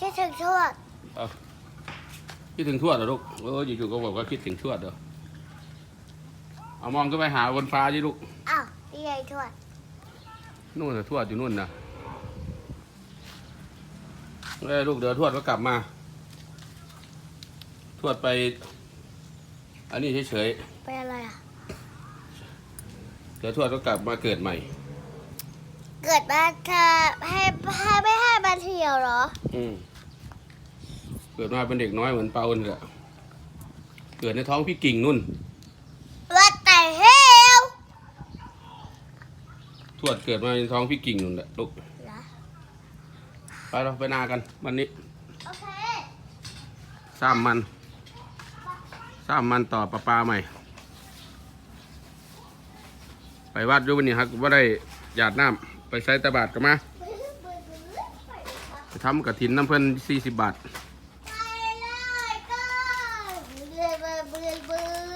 คิดถึงทวดเอาคิดถึงทวดเหรอลูกเอออยู่ๆก็บอกว่าคิดถึงทวดเหรอเอามองขึ้นไปหาบนฟ้าดิลูกอ้าวนี่ไงทวดนู่นน่ะทวดอยู่นู่นนะเอ้ยลูกเดี๋ยวทวดก็กลับมา ทวดไป อันนี้เฉยเป็นอะไรอะ ๆเดี๋ยวทวดก็กลับมาเกิดใหม่ เกิดมาเธอให้ให้ไม่ให้ ออืมเกิดมาเป็นเด็กน้อยเหมือนเปาเนี่ยแหละเกิดในท้องพี่กิ่งนุ่นว่าแต่เฮลทวดเกิดมาในท้องพี่กิ่งนุ่นแหละลูกเหรอไปเราไปนากันวันนี้โอเคซ้ำมันซ้ำมันต่อปลาปลาใหม่ ไปวัดอยุวันนี้ครับว่าได้หยาดน้ำไปใส่ตะบาดกันมาไป ทำกระถินน้ำเพิ่นสี่สิบบาท ไปเลยก็เบื่อเบื่อเบื่อเบื่อ